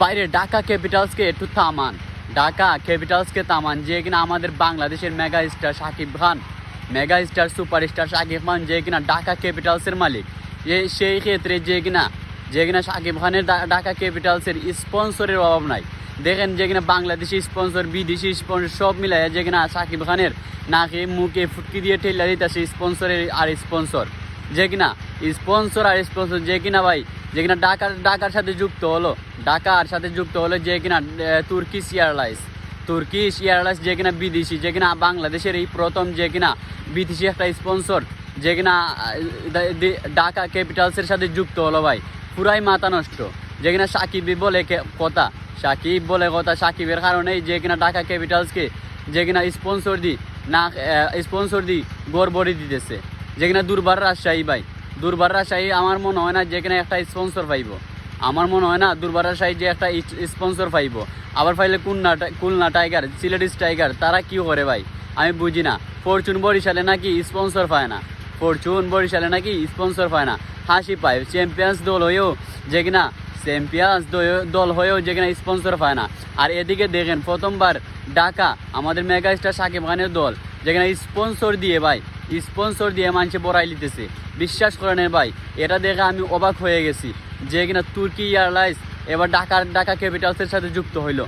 বাইরে ঢাকা ক্যাপিটালসকে একটু থামান। ঢাকা ক্যাপিটালসকে থামান, যে কিনা আমাদের বাংলাদেশের mega star Shakib Khan mega star superstar Shakib Khan, যে কিনা ঢাকা ক্যাপিটালসের মালিক। যে সেই ক্ষেত্রে যে কিনা যে কিনা শাকিব খানের ঢাকা ক্যাপিটালসের স্পন্সরের অভাব নাই। দেখেন যে কিনা বাংলাদেশি স্পন্সর বিদেশি স্পন্সর সব মিলাই যে কিনা শাকিব খানের নাকে মুখে ফুটকি দিয়ে ঠেলা দিতেছে স্পন্সরের আর স্পন্সর যে কিনা স্পন্সর আর স্পন্সর যে কিনা ভাই, যে কিনা ঢাকার ঢাকার সাথে যুক্ত হলো, ঢাকার সাথে যুক্ত হলো যে কিনা তুর্কিশ এয়ারলাইন্স তুর্কিশ এয়ারলাইন্স যে কিনা বিদেশি, যে কিনা বাংলাদেশের এই প্রথম যে কিনা বিদেশি একটা স্পন্সর যে কিনা ঢাকা ক্যাপিটালসের সাথে যুক্ত হলো ভাই। পুরাই মাথা নষ্ট। যে কিনা সাকিব বলে কথা। সাকিব বলে কথা, সাকিবের কারণেই যে কিনা ঢাকা ক্যাপিটালসকে যে কিনা স্পন্সর দি, না স্পন্সর দি গড়বড়ি দিতেছে। যে কিনা দুর্বার রাজশাহী ভাই। দুর্বার রাজশাহী আমার মনে হয় না যেখানে একটা স্পন্সর পাইব। আমার মনে হয় না দুর্বার রাজশাহী যে একটা স্পন্সর পাইব। আবার পাইলে খুলনা টা- খুলনা টাইগার সিলেটিস টাইগার, তারা কি করে ভাই? আমি বুঝি না। ফরচুন বরিশালে নাকি স্পন্সর পায় না। ফরচুন বরিশালে নাকি স্পন্সর পায় না। হাসি পায়। চ্যাম্পিয়ন্স দল হয়েও যে কিনা চ্যাম্পিয়ন্স দল হয়েও যেখানে স্পন্সর পায় না। আর এদিকে দেখেন প্রথমবার ঢাকা, আমাদের মেগা স্টার সাকিব খানের দল, যেখানে স্পন্সর দিয়ে ভাই। স্পন্সর দিয়ে মানুষে বড়াই লিতেছে। বিশ্বাস করেন ভাই, এটা দেখে আমি অবাক হয়ে গেছি যে কিনা তুর্কি এয়ারলাইন্স এবার ঢাকার ঢাকা ক্যাপিটালসের সাথে যুক্ত হইল।